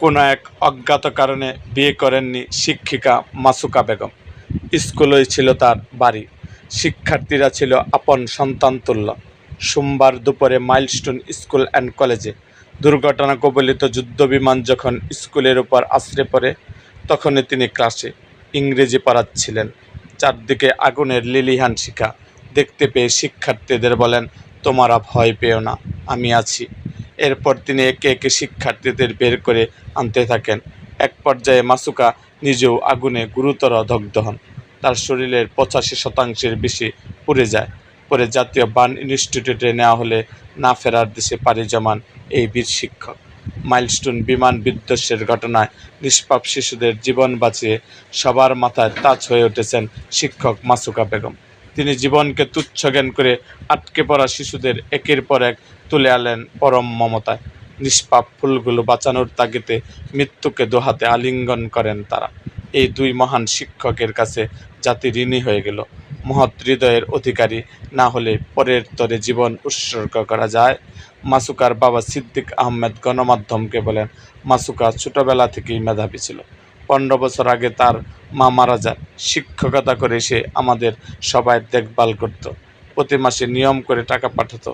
কোনো এক অজ্ঞাত কারণে বিয়ে করেননি শিক্ষিকা মাসুকা বেগম। স্কুলই ছিল তার বাড়ি। শিক্ষার্থীরা ছিল আপন সন্তানতুল্য সোমবার দুপুরে মাইলস্টোন স্কুল অ্যান্ড কলেজে দুর্ঘটনা কবলিত যুদ্ধবিমান যখন স্কুলের উপর আছড়ে পড়ে, তখনই তিনি ক্লাসে ইংরেজি পড়াচ্ছিলেন। চারদিকে আগুনের লিলিহান শিখা। দেখতে পেয়ে শিক্ষার্থীদের বলেন, তোমারা ভয় পেও না, আমি আছি। এরপর তিনি একে একে শিক্ষার্থীদের বের করে আনতে থাকেন। এক পর্যায়ে মাসুকা নিজেও আগুনে গুরুতর দগ্ধ হন। তার শরীরের পঁচাশি শতাংশের বেশি পুড়ে যায়। পরে জাতীয় বান ইনস্টিটিউটে নেওয়া হলে না ফেরার দেশে পাড়ি জমান এই বীর শিক্ষক। মাইলস্টোন বিমান বিধ্বস্তের ঘটনায় নিষ্পাপ শিশুদের জীবন বাঁচিয়ে সবার মাথায় তাজ হয়ে উঠেছেন শিক্ষক মাসুকা বেগম। তিনি জীবনকে তুচ্ছ জ্ঞান করে আটকে পড়া শিশুদের একের পর এক তুলে আলেন পরম মমতায়। নিষ্পাপ ফুলগুলো বাঁচানোর তাগিতে মৃত্যুকে দোহাতে আলিঙ্গন করেন তারা। এই দুই মহান শিক্ষকের কাছে জাতি ঋণী হয়ে গেল। মহৎ হৃদয়ের অধিকারী না হলে পরের তরে জীবন উৎসর্গ করা যায়। মাসুকার বাবা সিদ্দিক আহমেদ গণমাধ্যমকে বলেন, মাসুকা ছোটবেলা থেকেই মেধাবী ছিল। পনেরো বছর আগে তার মা মারা যান। শিক্ষকতা করে সে আমাদের সবাই দেখভাল করত। প্রতি মাসে নিয়ম করে টাকা পাঠাতো।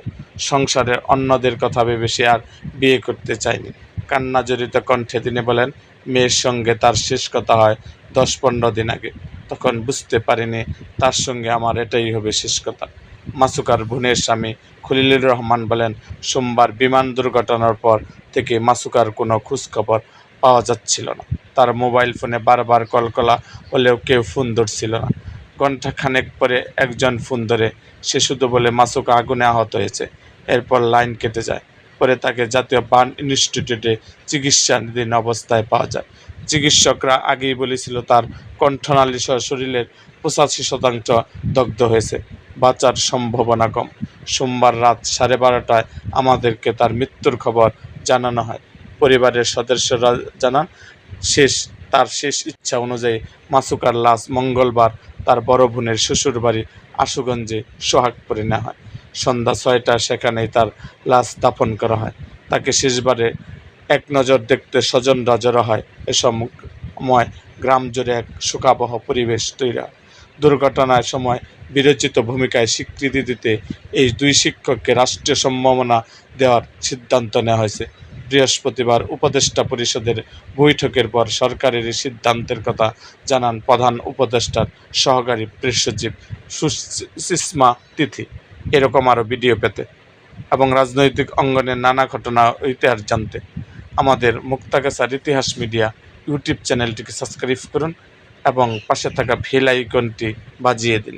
সংসারের অন্যদের কথা ভেবে সে আর বিয়ে করতে চায়নি। কান্না জড়িত কণ্ঠে তিনি বলেন, মেয়ের সঙ্গে তার শেষ কথা হয় দশ পনেরো দিন আগে। তখন বুঝতে পারিনি তার সঙ্গে আমার এটাই হবে শেষ কথা। মাসুকার বোনের স্বামী খলিলুর রহমান বলেন, সোমবার বিমান দুর্ঘটনার পর থেকে মাসুকার কোনো খোঁজখবর পাওয়া যাচ্ছিল না। তার মোবাইল ফোনে বারবার কল করা হলেও কেউ ফোন ধরছিল না। ঘণ্টা খানেক পরে একজন ফোন ধরে, সে শুধু বলে মাসুকা আগুনে আহত হয়েছে। এরপর লাইন কেটে যায়। পরে তাকে জাতীয় বার্ন ইনস্টিটিউটে চিকিৎসাধীন অবস্থায় পাওয়া যায়। চিকিৎসকরা আগেই বলেছিল তার কণ্ঠনালী সহ শরীরের পঁচাশি শতাংশ দগ্ধ হয়েছে। বাঁচার সম্ভাবনা কম। সোমবার রাত সাড়ে বারোটায় আমাদেরকে তার মৃত্যুর খবর জানানো হয়। পরিবারের সদস্যরা জানান, শেষ, তার শেষ ইচ্ছা অনুযায়ী মাসুকার লাশ মঙ্গলবার তার বড় বোনের শ্বশুর বাড়ি আশুগঞ্জে সোহাগপুরে নেওয়া হয়। সন্ধ্যা ছয়টায় সেখানেই তার লাশ দাফন করা হয়। তাকে শেষবারে এক নজর দেখতে স্বজনরা জড়ো হয়। এ সময় গ্রাম জুড়ে এক শোকাবহ পরিবেশ তৈরি হয়। দুর্ঘটনার সময় বিরোচিত ভূমিকায় স্বীকৃতি দিতে এই দুই শিক্ষককে রাষ্ট্রীয় সম্ভাবনা দেওয়ার সিদ্ধান্ত নেওয়া হয়েছে। বৃহস্পতিবার উপদেষ্টা পরিষদের বৈঠকের পর সরকারের এই সিদ্ধান্তের কথা জানান প্রধান উপদেষ্টার সহকারী প্রেস সচিব সুষমা তিথি। এরকম আরও ভিডিও পেতে এবং রাজনৈতিক অঙ্গনের নানা ঘটনা ইতিহাস জানতে আমাদের মুক্তাগাছার ইতিহাস মিডিয়া ইউটিউব চ্যানেলটিকে সাবস্ক্রাইব করুন এবং পাশে থাকা বেল আইকনটি বাজিয়ে দিন।